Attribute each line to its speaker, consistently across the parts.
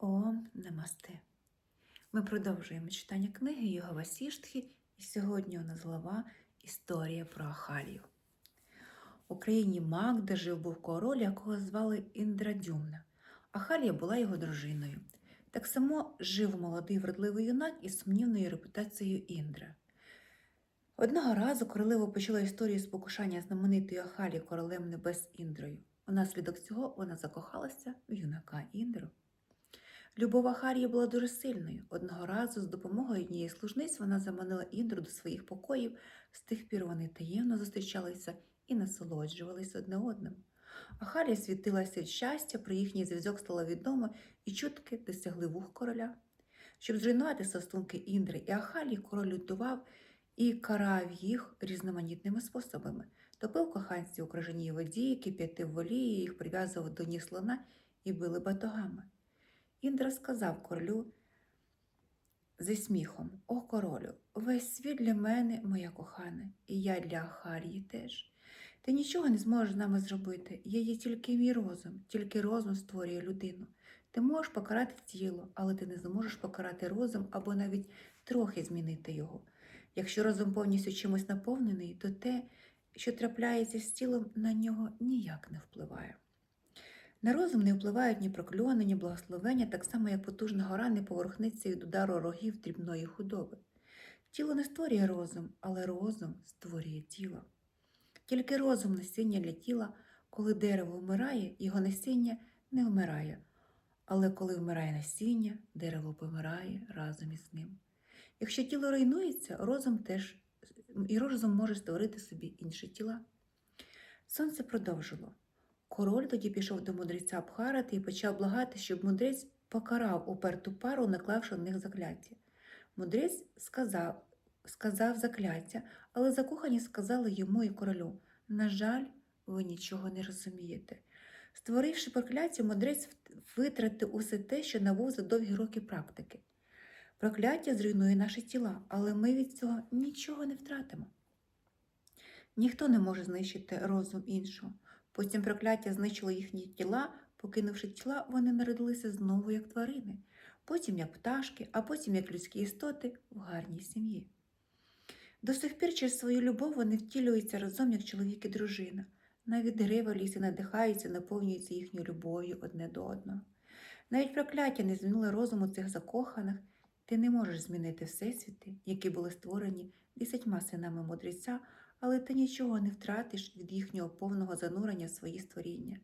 Speaker 1: Ом Намасте. Ми продовжуємо читання книги Йога Васіштхи, і сьогодні у нас глава Історія про Ахалію. У країні Магда жив був король, якого звали Індрадюмна. Ахалія була його дружиною. Так само жив молодий вродливий юнак із сумнівною репутацією Індра. Одного разу королева почала історію спокушання знаменитої Ахалії королем небес Індрою. Унаслідок цього вона закохалася в юнака Індру. Любов Ахарії була дуже сильною. Одного разу з допомогою однієї служниць вона заманила Індру до своїх покоїв. З тих пір вони таємно зустрічалися і насолоджувалися одне одним. Ахалія світилася від щастя, про їхній зв'язок стало відомо, і чутки досягли вух короля. Щоб зруйнувати стосунки Індри і Ахалії, король лютував і карав їх різноманітними способами. Топив коханців у крижаній воді, кип'ятив волії, їх прив'язував до ніг слона і били батогами. Індра сказав королю зі сміхом: О королю, весь світ для мене, моя кохана, і я для Ахарії теж. Ти нічого не зможеш з нами зробити. Є є тільки мій розум, тільки розум створює людину. Ти можеш покарати тіло, але ти не зможеш покарати розум або навіть трохи змінити його. Якщо розум повністю чимось наповнений, то те, що трапляється з тілом, на нього ніяк не впливає. На розум не впливають ні прокльони, ні благословення, так само як потужна гора не поворухнеться від удару рогів дрібної худоби. Тіло не створює розум, але розум створює тіло. Тільки розум насіння для тіла, коли дерево вмирає, його насіння не вмирає. Але коли вмирає насіння, дерево помирає разом із ним. Якщо тіло руйнується, розум теж і розум може створити собі інші тіла. Сонце продовжило. Король тоді пішов до мудреця Абхарати і почав благати, щоб мудрець покарав уперту пару, наклавши на них закляття. Мудрець сказав, сказав закляття, але закохані сказали йому і королю: На жаль, ви нічого не розумієте. Створивши прокляття, мудрець витратив усе те, що набув за довгі роки практики. Прокляття зруйнує наші тіла, але ми від цього нічого не втратимо. Ніхто не може знищити розум іншого. Потім прокляття знищило їхні тіла, покинувши тіла, вони народилися знову як тварини, потім як пташки, а потім як людські істоти в гарній сім'ї. До сих пір через свою любов вони втілюються разом як чоловік і дружина. Навіть дерева в лісі надихаються, наповнюються їхньою любов'ю одне до одного. Навіть прокляття не змінило розуму цих закоханих. Ти не можеш змінити всесвіти, які були створені десятьма синами мудреця, але ти нічого не втратиш від їхнього повного занурення в свої створіння.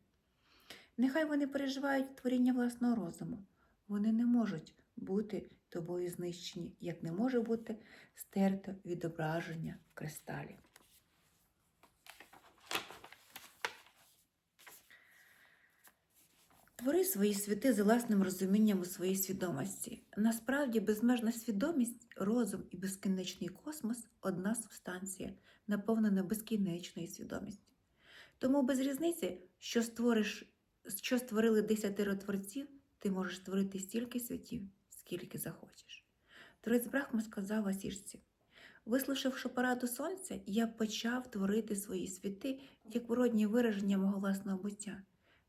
Speaker 1: Нехай вони переживають творіння власного розуму, вони не можуть бути тобою знищені, як не може бути стерто відображення в кристалі. Твори свої світи за власним розумінням у своїй свідомості. Насправді, безмежна свідомість, розум і безкінечний космос одна субстанція, наповнена безкінечною свідомістю. Тому без різниці, що створиш, що створили десятеро творців, ти можеш створити стільки світів, скільки захочеш. Творець Брахма сказав Васішці, вислушавши пораду сонця, я почав творити свої світи як природні вираження мого власного буття.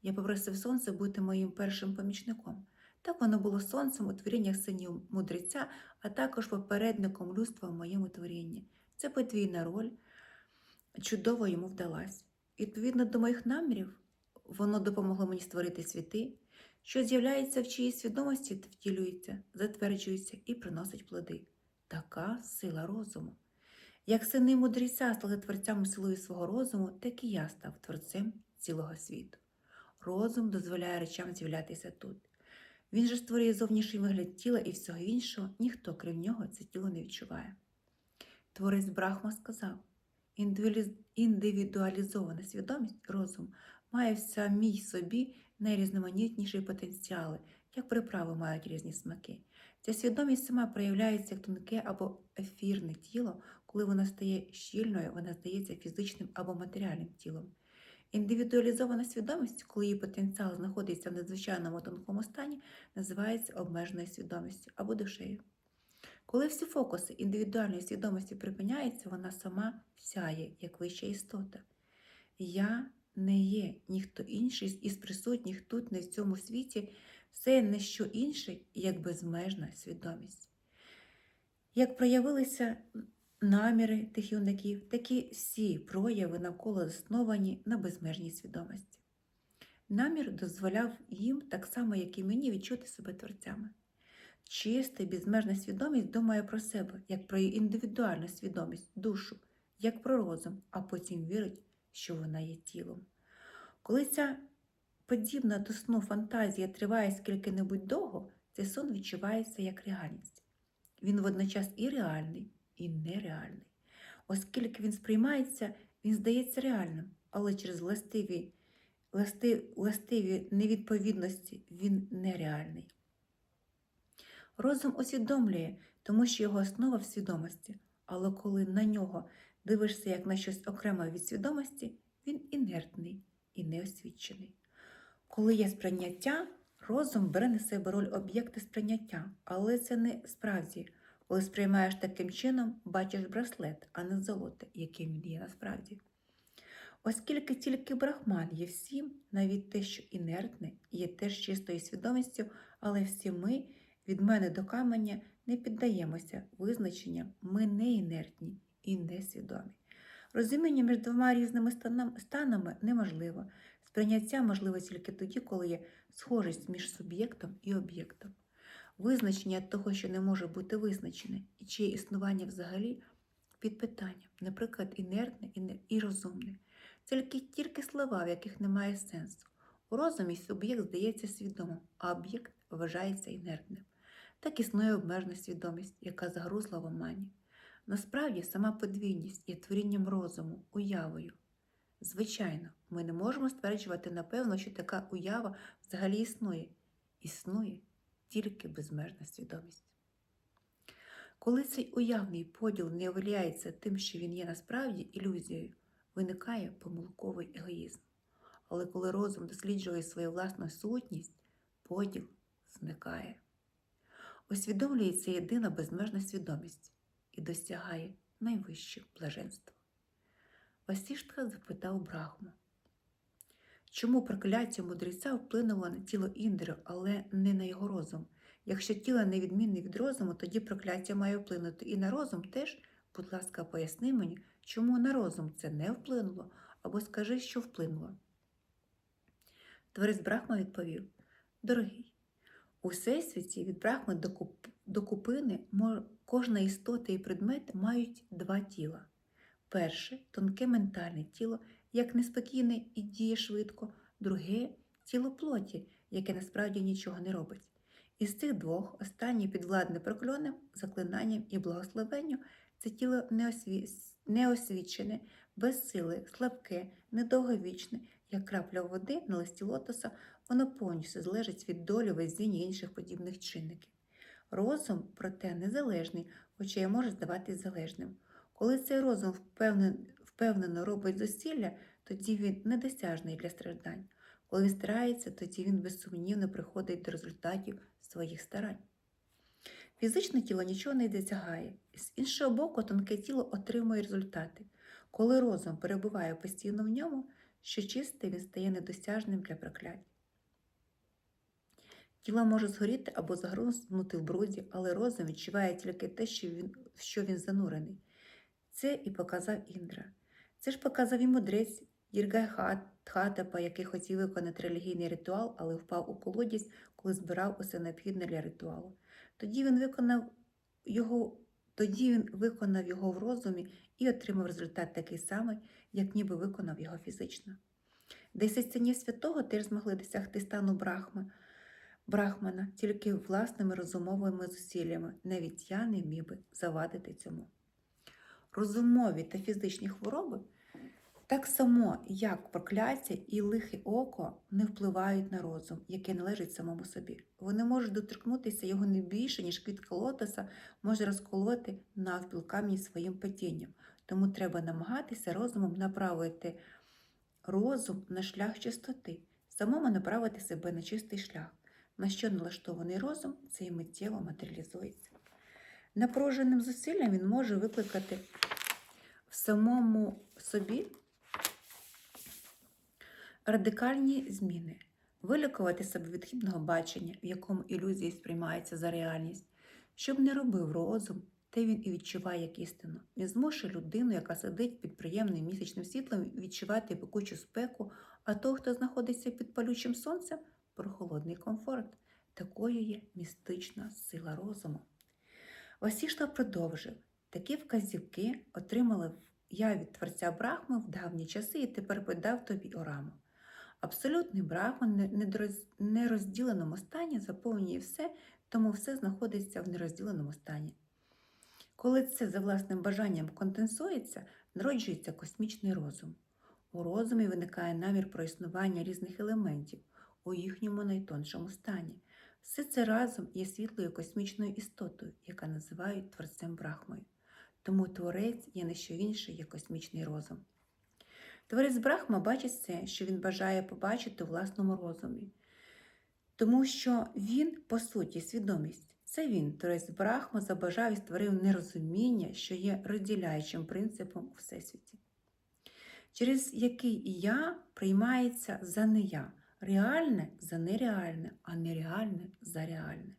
Speaker 1: Я попросив сонце бути моїм першим помічником. Так воно було сонцем у творіннях синів мудреця, а також попередником людства в моєму творінні. Це подвійна роль, чудово йому вдалась. Відповідно до моїх намірів, воно допомогло мені створити світи, що з'являється в чиїй свідомості, втілюється, затверджується і приносить плоди. Така сила розуму. Як сини мудреця стали творцями силою свого розуму, так і я став творцем цілого світу. Розум дозволяє речам з'являтися тут. Він же створює зовнішній вигляд тіла і всього іншого, ніхто, крім нього, це тіло не відчуває. Творець Брахма сказав: індивідуалізована свідомість, розум, має в самій собі найрізноманітніші потенціали, як приправи мають різні смаки. Ця свідомість сама проявляється як тонке або ефірне тіло, коли вона стає щільною, вона здається фізичним або матеріальним тілом. Індивідуалізована свідомість, коли її потенціал знаходиться в надзвичайному тонкому стані, називається обмеженою свідомістю або душею. Коли всі фокуси індивідуальної свідомості припиняються, вона сама сяє, як вища істота. Я не є ніхто інший із присутніх тут, не в цьому світі, це не що інше, як безмежна свідомість. Як проявилися наміри тих юнаків, такі всі прояви навколо засновані на безмежній свідомості. Намір дозволяв їм, так само, як і мені, відчути себе творцями. Чиста і безмежна свідомість думає про себе, як про індивідуальну свідомість, душу, як про розум, а потім вірить, що вона є тілом. Коли ця подібна до сну фантазія триває скільки-небудь довго, цей сон відчувається як реальність. Він водночас і реальний, і нереальний. Оскільки він сприймається, він здається реальним, але через властиві, власти, властиві невідповідності він нереальний. Розум усвідомлює, тому що його основа в свідомості, але коли на нього дивишся як на щось окреме від свідомості, він інертний і неосвічений. Коли є сприйняття, розум бере на себе роль об'єкта сприйняття, але це не справді. Коли сприймаєш таким чином, бачиш браслет, а не золото, яким він є насправді. Оскільки тільки брахман є всім, навіть те, що інертне, є теж чистою свідомістю, але всі ми від мене до каменя не піддаємося визначенням, ми не інертні і не свідомі. Розуміння між двома різними станами неможливо. Сприйняття можливе тільки тоді, коли є схожість між суб'єктом і об'єктом. Визначення того, що не може бути визначене, і чиє існування взагалі під питанням, наприклад, інертне і, розумне. Це тільки, слова, в яких немає сенсу. У розумі суб'єкт здається свідомим, а об'єкт вважається інертним. Так існує обмежена свідомість, яка загрузла в омані. Насправді сама подвійність є творінням розуму, уявою. Звичайно, ми не можемо стверджувати напевно, що така уява взагалі існує. Існує тільки безмежна свідомість. Коли цей уявний поділ не являється тим, що він є насправді ілюзією, виникає помилковий егоїзм. Але коли розум досліджує свою власну сутність, поділ зникає. Усвідомлюється єдина безмежна свідомість і досягає найвищого блаженства. Васіштха запитав Брахму, чому прокляття мудреця вплинуло на тіло Індри, але не на його розум? Якщо тіло невідмінне від розуму, тоді прокляття має вплинути і на розум теж. Будь ласка, поясни мені, чому на розум це не вплинуло, або скажи, що вплинуло. Творець Брахма відповів: Дорогий, у всесвіті від Брахми до, куп... до купини кожна істота і предмет мають два тіла. Перше тонке ментальне тіло, як неспокійне і діє швидко, друге тіло плоті, яке насправді нічого не робить. Із цих двох останнє підвладне прокльонам, заклинанням і благословенню це тіло неосві... неосвічене, без сили, слабке, недовговічне, як крапля води на листі лотоса, воно повністю залежить від долі везіння інших подібних чинників. Розум, проте, незалежний, хоча й може здаватись залежним. Коли цей розум впевнен, впевнено робить зусилля, тоді він недосяжний для страждань. Коли він старається, тоді він безсумнівно приходить до результатів своїх старань. Фізичне тіло нічого не досягає, з іншого боку, тонке тіло отримує результати. Коли розум перебуває постійно в ньому, що чисте він стає недосяжним для проклять. Тіло може згоріти або загрузнути в бруді, але розум відчуває тільки те, що він, що він занурений. Це і показав Індра. Це ж показав і мудрець Єргай Тхатапа, який хотів виконати релігійний ритуал, але впав у колодязь, коли збирав усе необхідне для ритуалу. Тоді він виконав його, тоді він виконав його в розумі і отримав результат такий самий, як ніби виконав його фізично. Десять синів святого теж змогли досягти стану брахми, брахмана тільки власними розумовими зусиллями. Навіть я не міг би завадити цьому. Розумові та фізичні хвороби так само, як прокляття і лихе око не впливають на розум, який належить самому собі. Вони можуть доторкнутися його не більше, ніж квітка лотоса може розколоти навпіл камінь своїм падінням. Тому треба намагатися розумом направити розум на шлях чистоти, самому направити себе на чистий шлях. На що налаштований розум, цей миттєво матеріалізується. Напруженим зусиллям він може викликати в самому собі радикальні зміни. вилікувати себе від хибного бачення, в якому ілюзії сприймаються за реальність, щоб не робив розум, те він і відчуває як істину. Він змушує людину, яка сидить під приємним місячним світлом, відчувати пекучу спеку, а того, хто знаходиться під палючим сонцем, прохолодний комфорт. Такою є містична сила розуму. Васішта продовжив такі вказівки отримали я від творця Брахми в давні часи і тепер подав тобі Ораму. Абсолютний Брахман недороз- нерозділеному стані заповнює все, тому все знаходиться в нерозділеному стані. Коли це за власним бажанням конденсується, народжується космічний розум. У розумі виникає намір про існування різних елементів у їхньому найтоншому стані. Все це разом є світлою космічною істотою, яка називають творцем Брахмою. Тому творець є не що інше, як космічний розум. Творець Брахма бачить все, що він бажає побачити у власному розумі, тому що він, по суті, свідомість. Це він, творець Брахма, забажав і створив нерозуміння, що є розділяючим принципом у Всесвіті, через який я приймається за не я, реальне за нереальне, а нереальне за реальне.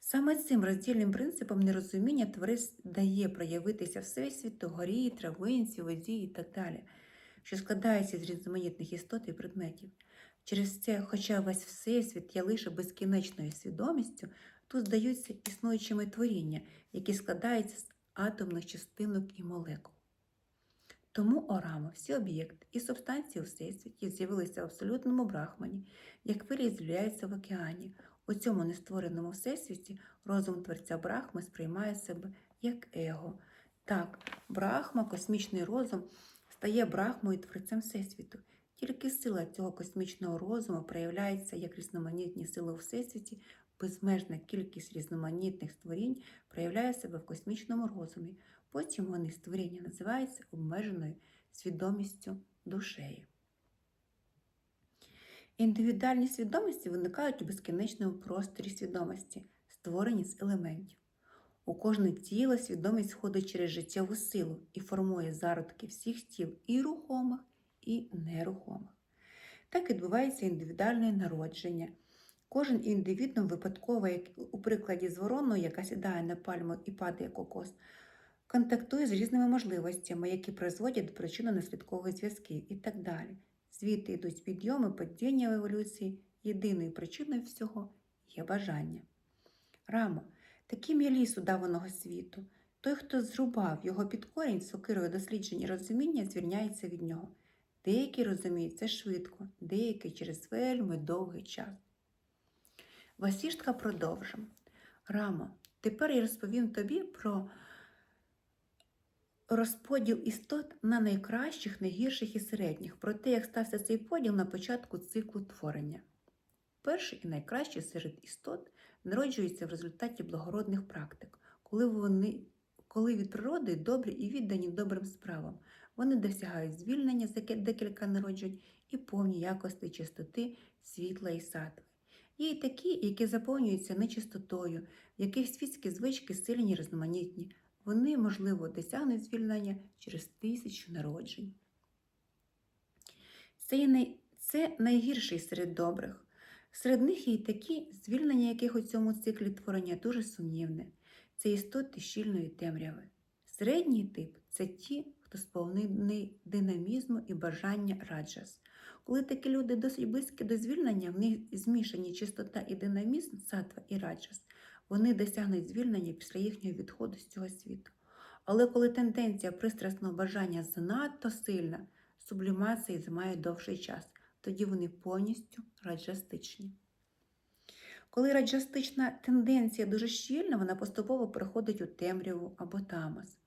Speaker 1: Саме цим роздільним принципом нерозуміння творець дає проявитися Всесвіту, горі, травинці, воді і так далі, що складається з різноманітних істот і предметів. Через це, хоча весь Всесвіт є лише безкінечною свідомістю, тут здаються існуючими творіння, які складаються з атомних частинок і молекул. Тому Орама, всі об'єкти і субстанції у Всесвіті з'явилися в абсолютному брахмані, як хвилі з'являються в океані. У цьому нествореному всесвіті розум творця Брахми сприймає себе як его. Так, Брахма, космічний розум, стає Брахмою творцем Всесвіту. Тільки сила цього космічного розуму проявляється як різноманітні сили у Всесвіті, безмежна кількість різноманітних створінь проявляє себе в космічному розумі. Потім вони створіння називаються обмеженою свідомістю душею. Індивідуальні свідомості виникають у безкінечному просторі свідомості, створені з елементів. У кожне тіло свідомість входить через життєву силу і формує зародки всіх тіл і рухомих, і нерухомих. Так відбувається індивідуальне народження. Кожен індивідум випадково, як у прикладі з вороною, яка сідає на пальму і падає кокос, контактує з різними можливостями, які призводять до причинно-наслідкових зв'язків і так далі. Звідти йдуть підйоми, падіння в еволюції. Єдиною причиною всього є бажання. Рамо, таким є ліс удаваного світу. Той, хто зрубав його під корінь сокирою досліджень і розуміння, звільняється від нього. Деякі розуміють це швидко, деякі через вельми довгий час. Васіштка продовжимо. Рамо, тепер я розповім тобі про розподіл істот на найкращих, найгірших і середніх, про те, як стався цей поділ на початку циклу творення. Перший і найкращий серед істот народжуються в результаті благородних практик, коли вони коли від природи добрі і віддані добрим справам. Вони досягають звільнення за декілька народжень і повні якості чистоти, світла і сатви. Є й такі, які заповнюються нечистотою, в яких світські звички сильні й різноманітні. Вони, можливо, досягнуть звільнення через тисячу народжень. Це, най... Це найгірший серед добрих. Серед них є й такі, звільнення яких у цьому циклі творення дуже сумнівне. Це істоти щільної темряви. Середній тип це ті, хто сповнений динамізму і бажання раджас. Коли такі люди досить близькі до звільнення, в них змішані чистота і динамізм, сатва і раджас, вони досягнуть звільнення після їхнього відходу з цього світу. Але коли тенденція пристрасного бажання занадто сильна, сублімації займає довший час, тоді вони повністю раджастичні. Коли раджастична тенденція дуже щільна, вона поступово переходить у темряву або тамас.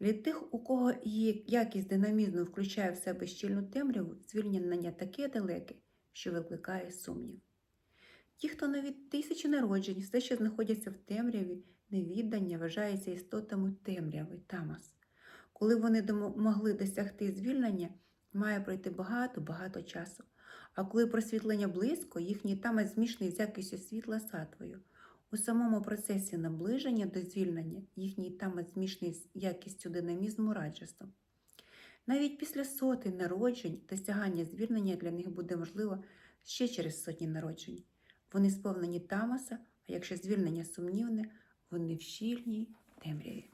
Speaker 1: Для тих, у кого її якість динамізму включає в себе щільну темряву, звільнення таке далеке, що викликає сумнів. Ті, хто навіть тисячі народжень, все ще знаходяться в темряві, невіддання вважається істотами темряви, тамас. Коли вони могли досягти звільнення, має пройти багато-багато часу. А коли просвітлення близько, їхній тамас змішаний з якістю світла сатвою. У самому процесі наближення до звільнення їхній тамас змішаний з якістю динамізму раджасом. Навіть після сотень народжень досягання звільнення для них буде можливо ще через сотні народжень. Вони сповнені тамаса, а якщо звільнення сумнівне, вони в щільній темряві.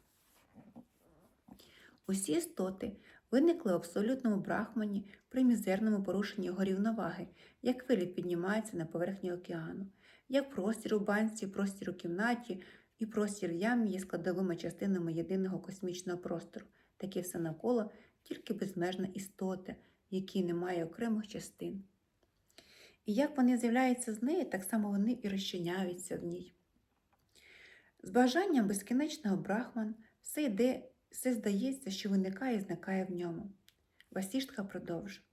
Speaker 1: Усі істоти виникли в абсолютному брахмані при мізерному порушенні його рівноваги, як хвилі піднімаються на поверхні океану, як простір у банці, простір у кімнаті і простір в ямі є складовими частинами єдиного космічного простору, таке все навколо тільки безмежна істота, якій немає окремих частин. І як вони з'являються з неї, так само вони і розчиняються в ній. З бажанням безкінечного брахман все йде, все здається, що виникає і зникає в ньому. Васіштка продовжує.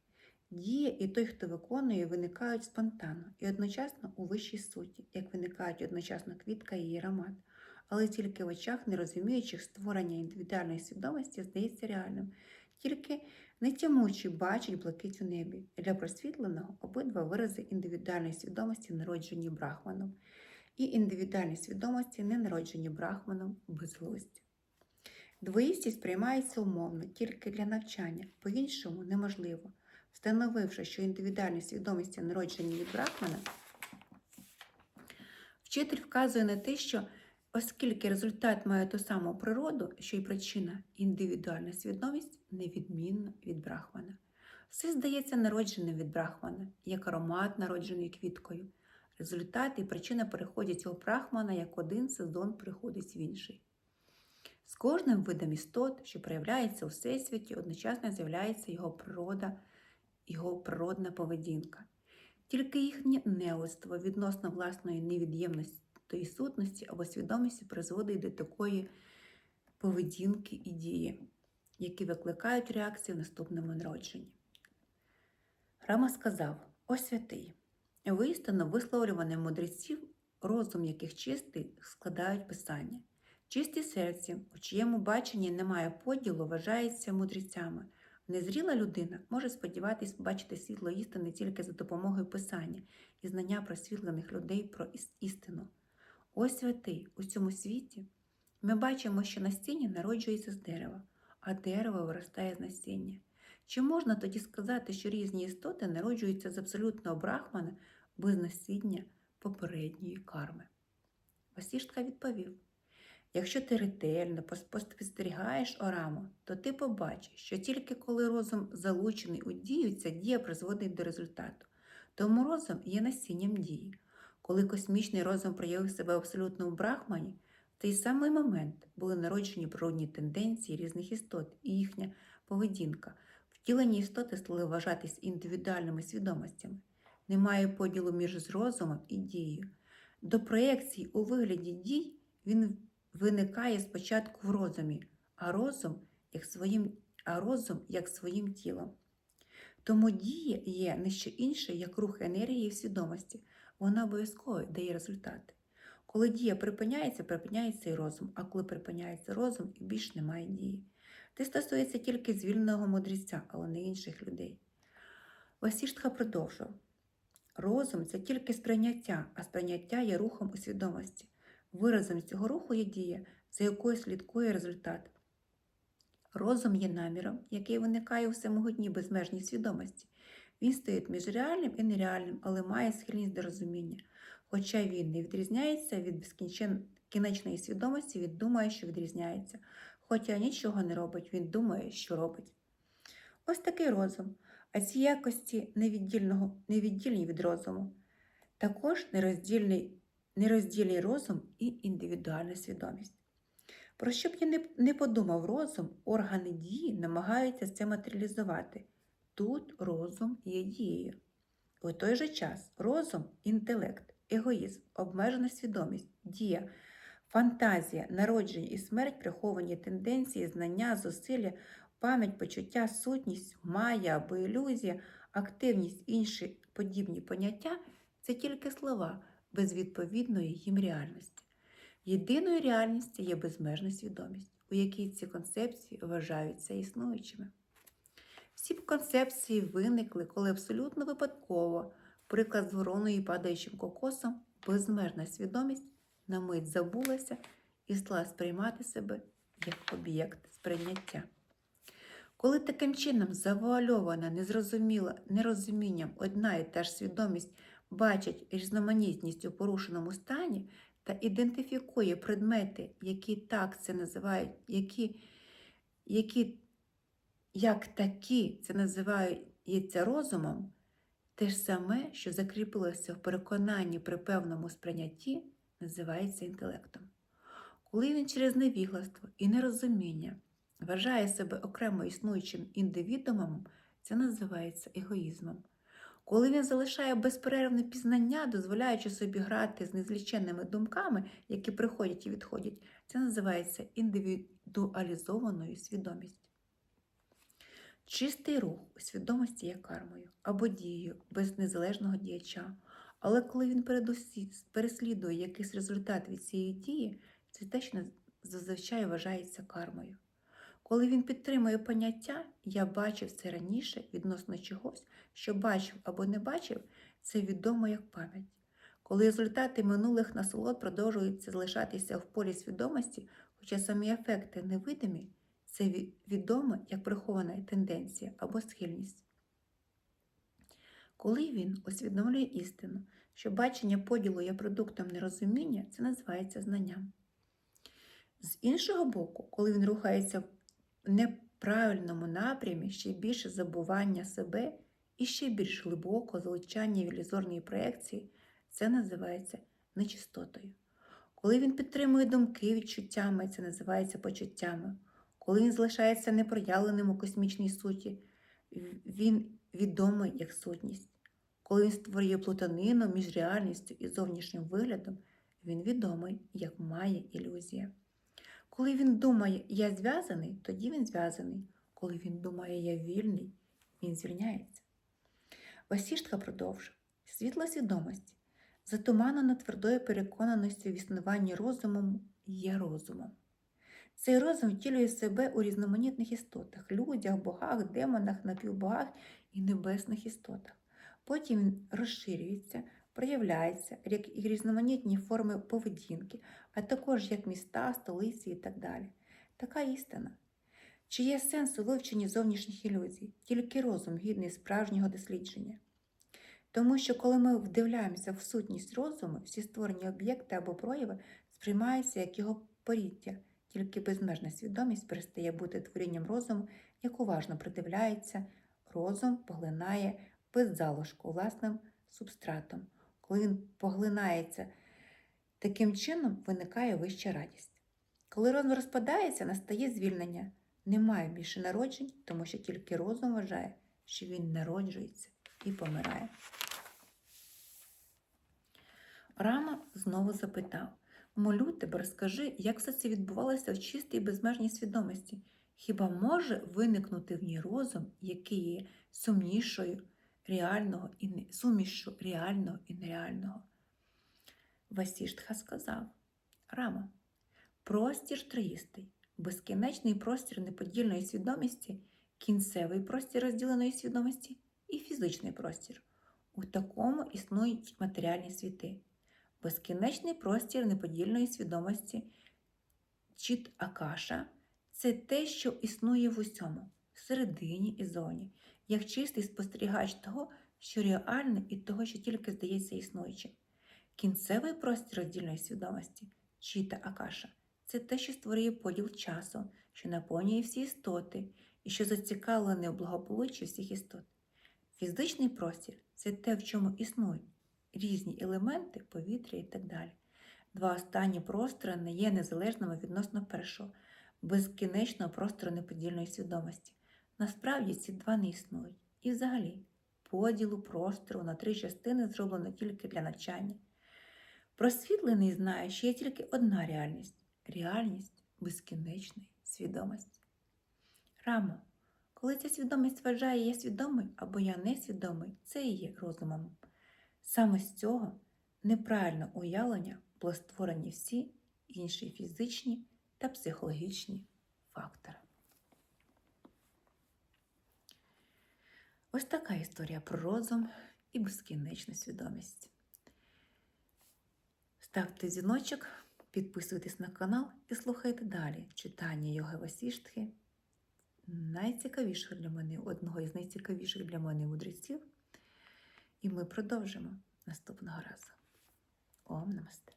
Speaker 1: Дія і той, хто виконує, виникають спонтанно і одночасно у вищій суті, як виникають одночасно квітка і її аромат, але тільки в очах нерозуміючих створення індивідуальної свідомості здається реальним, тільки нетямучий бачить блакить у небі. Для просвітленого обидва вирази індивідуальної свідомості народжені брахманом, і індивідуальні свідомості не народжені брахманом безглуздя. Двоїстість приймається умовно тільки для навчання, по-іншому неможливо. Встановивши, що індивідуальні свідомості народжені від брахмана, вчитель вказує на те, що оскільки результат має ту саму природу, що й причина, індивідуальна свідомість невідмінна від брахмана. Все здається народженим від брахмана, як аромат, народжений квіткою. Результат і причина переходять цього брахмана, як один сезон приходить в інший. З кожним видом істот, що проявляється у всесвіті, одночасно з'являється його природа, його природна поведінка. Тільки їхнє неоцтво відносно власної невід'ємності тої сутності або свідомості призводить до такої поведінки і дії, які викликають реакцію в наступному народженні. Рама сказав: О святий! Виістину висловлюваних мудреців, розум яких чистий, складають писання. Чисті серці, у чиєму баченні немає поділу, вважається мудрецями. Незріла людина може сподіватись бачити світло істини тільки за допомогою писання і знання просвітлених людей про істину. Ось святий, у цьому світі ми бачимо, що насіння народжується з дерева, а дерево виростає з насіння. Чи можна тоді сказати, що різні істоти народжуються з абсолютного брахмана без насіння попередньої карми? Васіштка відповів. Якщо ти ретельно спостерігаєш ораму, то ти побачиш, що тільки коли розум залучений у дію, ця дія призводить до результату. Тому розум є насінням дії. Коли космічний розум проявив себе в абсолютному брахмані, в той самий момент були народжені природні тенденції різних істот і їхня поведінка. Втілені істоти стали вважатись індивідуальними свідомостями. Немає поділу між розумом і дією. До проекції у вигляді дій він виникає спочатку в розумі, а розум як своїм, а розум як своїм тілом. Тому дія є не що інше, як рух енергії в свідомості. Вона обов'язково дає результати. Коли дія припиняється, припиняється і розум, а коли припиняється розум, і більш немає дії. Це стосується тільки звільненого мудреця, але не інших людей. Васіштха продовжував. Розум це тільки сприйняття, а сприйняття є рухом у свідомості. Виразом цього руху є дія, за якою слідкує результат. Розум є наміром, який виникає у самогутній безмежній свідомості. Він стоїть між реальним і нереальним, але має схильність до розуміння. Хоча він не відрізняється від безкінечної свідомості, він думає, що відрізняється. Хоча нічого не робить, він думає, що робить. Ось такий розум. А ці якості невіддільні від розуму. Також нероздільний, нероздільний розум і індивідуальна свідомість. Про що б я не, подумав розум, органи дії намагаються це матеріалізувати. Тут розум є дією. У той же час розум, інтелект, егоїзм, обмежена свідомість, дія, фантазія, народження і смерть, приховані тенденції, знання, зусилля, пам'ять, почуття, сутність, майя або ілюзія, активність, інші подібні поняття це тільки слова без відповідної їм реальності. Єдиною реальністю є безмежна свідомість, у якій ці концепції вважаються існуючими. Всі концепції виникли, коли абсолютно випадково, приклад з падаючим кокосом, безмежна свідомість на мить забулася і стала сприймати себе як об'єкт сприйняття. Коли таким чином завуальована, незрозуміла нерозумінням одна і та ж свідомість бачить різноманітність у порушеному стані та ідентифікує предмети, які так це називають, які, які як такі це називається розумом, те ж саме, що закріпилося в переконанні при певному сприйнятті, називається інтелектом. Коли він через невігластво і нерозуміння вважає себе окремо існуючим індивідуумом, це називається егоїзмом. Коли він залишає безперервне пізнання, дозволяючи собі грати з незліченними думками, які приходять і відходять, це називається індивідуалізованою свідомістю. Чистий рух у свідомості є кармою або дією без незалежного діяча. Але коли він переслідує якийсь результат від цієї дії, це те, що зазвичай вважається кармою. Коли він підтримує поняття я бачив це раніше відносно чогось, що бачив або не бачив, це відомо як пам'ять. Коли результати минулих насолод продовжуються залишатися в полі свідомості, хоча самі ефекти невидимі, це відомо як прихована тенденція або схильність. Коли він усвідомлює істину, що бачення поділу є продуктом нерозуміння, це називається знанням. З іншого боку, коли він рухається неправильному напрямі ще більше забування себе і ще більш глибоко залучання ілюзорної проекції, це називається нечистотою. Коли він підтримує думки відчуттями, це називається почуттями. Коли він залишається непроявленим у космічній суті, він відомий як сутність. Коли він створює плутанину між реальністю і зовнішнім виглядом, він відомий як має ілюзія. Коли він думає, я зв'язаний, тоді він зв'язаний. Коли він думає, я вільний, він звільняється. Васіштка продовжує світла свідомості, затуманена твердою переконаністю в існуванні розумом є розумом. Цей розум втілює себе у різноманітних істотах людях, богах, демонах, напівбогах і небесних істотах. Потім він розширюється, проявляється як і різноманітні форми поведінки, а також як міста, столиці і так далі. Така істина. Чи є сенс у вивченні зовнішніх ілюзій, тільки розум гідний справжнього дослідження? Тому що, коли ми вдивляємося в сутність розуму, всі створені об'єкти або прояви сприймаються як його поріддя, тільки безмежна свідомість перестає бути творінням розуму, як уважно придивляється, розум поглинає без залишку власним субстратом. Коли він поглинається, таким чином виникає вища радість. Коли розум розпадається, настає звільнення. Немає більше народжень, тому що тільки розум вважає, що він народжується і помирає. Рама знову запитав Молю тебе, розкажи, як все це відбувалося в чистій безмежній свідомості. Хіба може виникнути в ній розум, який є сумнішою реального і не... сумішю реального і нереального? Васіштха сказав Рама, простір троїстий, безкінечний простір неподільної свідомості, кінцевий простір розділеної свідомості і фізичний простір. У такому існують матеріальні світи безкінечний простір неподільної свідомості чіт Акаша це те, що існує в усьому, всередині і зовні, як чистий спостерігач того, що реальне і того, що тільки здається існуючим. Кінцевий простір роздільної свідомості чіта Акаша це те, що створює поділ часу, що наповнює всі істоти і що зацікавлений у благополуччі всіх істот. Фізичний простір це те, в чому існують різні елементи, повітря і так далі. Два останні простори не є незалежними відносно першого, безкінечного простору неподільної свідомості. Насправді ці два не існують. І взагалі, поділу простору на три частини зроблено тільки для навчання. Просвітлений знає, що є тільки одна реальність реальність безкінечної свідомості. Рамо, коли ця свідомість вважає я свідомий або я несвідомий, це і є розумом. Саме з цього неправильне уявлення були створені всі інші фізичні та психологічні фактори. Ось така історія про розум і безкінечну свідомість. Ставте дзвіночок, підписуйтесь на канал і слухайте далі читання Йоги Васіштхи найцікавішого для мене, одного із найцікавіших для мене мудреців. І ми продовжимо наступного разу. Ом намасте.